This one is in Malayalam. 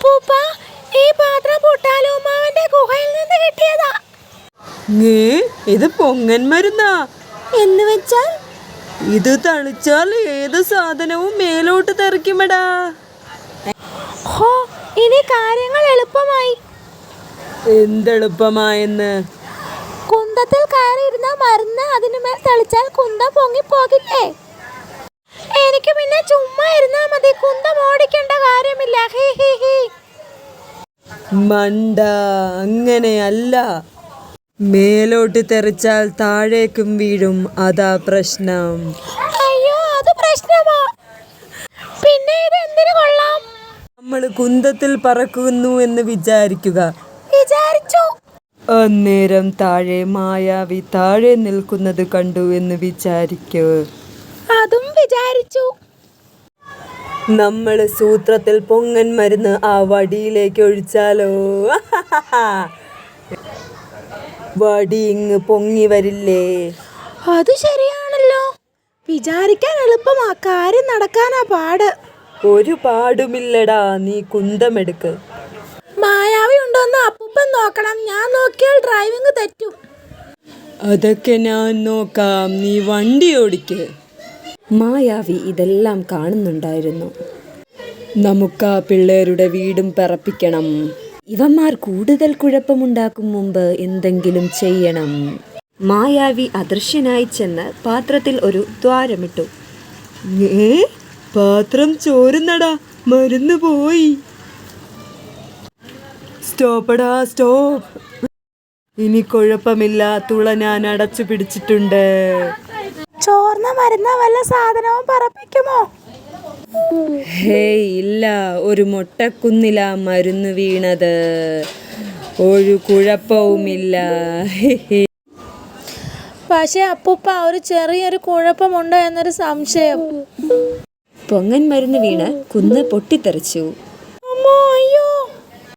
അപ്പൂപ്പ ഈ പാത്രം പുട്ടാലുമാവന്റെ ഗുഹയിൽ നിന്ന് കിട്ടിയതാ. ഇത് പൊങ്ങൻ മരുന്നാ. എന്ന് വെച്ചാൽ? ഇത് തളിച്ചാൽ ഏത് സാധനവും മേലോട്ട് തെറിക്കുമെടാ. ഹോ ഇനി കാര്യങ്ങൾ എളുപ്പമായി. എന്തെളുപ്പമായെന്ന്? കുന്തത്തിൽ കയറിയിരുന്ന മരുന്ന് അതിനുമേൽ തളിച്ചാൽ കുന്തം പൊങ്ങി പോകില്ലേ എനിക്ക് പിന്നെ ചുമ്മാ ഇരുന്നാ മതി. കുന്തം ഓടിക്കേണ്ട കാര്യമില്ല. ഹി ഹി. മണ്ട അങ്ങനെയല്ല. മേലോട്ട് തെറിച്ചാൽ താഴേക്കും വീഴും അതാ പ്രശ്നം. അയ്യോ അത് പ്രശ്നമാ. പിന്നെ ഇത് എന്തിനു കൊള്ളാം? നമ്മൾ കുന്തത്തിൽ പറക്കുന്നു എന്ന് വിചാരിക്കുക. വിചാരിച്ചു. അന്നേരം താഴെ മായാവി താഴെ നിൽക്കുന്നത് കണ്ടു എന്ന് വിചാരിക്കൂ. അതും വിചാരിച്ചു. നമ്മൾ സൂത്രത്തിൽ പൊങ്ങൻ മരുന്ന് ആ വടിയിലേക്ക് ഒഴിച്ചാലോ? വടി ഇങ്ങ് പൊങ്ങി വരില്ലേ? അത് ശരിയാണല്ലോ. വിചാരിക്കാൻ എളുപ്പമാ കാര്യം നടക്കാനാ പാട്. ഒരു പാടുമില്ലടാ നീ കുന്തമെടുക്ക്. മായാവി ഉണ്ടോന്ന് അപ്പൂപ്പൻ നോക്കണം. ഞാൻ നോക്കിയാൽ ഡ്രൈവിംഗ് തെറ്റും. അതൊക്കെ ഞാൻ നോക്കാം. നീ വണ്ടി ഓടിക്ക്. മായാവി ഇതെല്ലാം കാണുന്നുണ്ടായിരുന്നു. നമുക്ക് ആ പിള്ളേരുടെ വീടും പറപ്പിക്കണം. ഇവന്മാർ കൂടുതൽ കുഴപ്പമുണ്ടാക്കും മുമ്പ് എന്തെങ്കിലും ചെയ്യണം. മായാവി അദൃശ്യനായി ചെന്ന് പാത്രത്തിൽ ഒരു ദ്വാരമിട്ടു. ഏ? പാത്രം ചോരുന്നടാ. മരുന്ന് പോയി. സ്റ്റോപ്പടാ സ്റ്റോപ്പ്. ഇനി കുഴപ്പമില്ല തുള ഞാൻ അടച്ചു പിടിച്ചിട്ടുണ്ട്. ചോർന്ന മരുന്ന വല്ല സാധനവും പറപ്പിക്കുമോ? ഹേയ് ഇല്ല. ഒരു മൊട്ടക്കുന്നില മരുന്ന് വീണത്. ഒരു കുഴപ്പവുമില്ല. പക്ഷെ അപ്പൂപ്പ ഒരു ചെറിയൊരു കുഴപ്പമുണ്ടോ എന്നൊരു സംശയം. പൊങ്ങൻ മരുന്ന് വീണ് കുന്ന് പൊട്ടിത്തെറിച്ചു.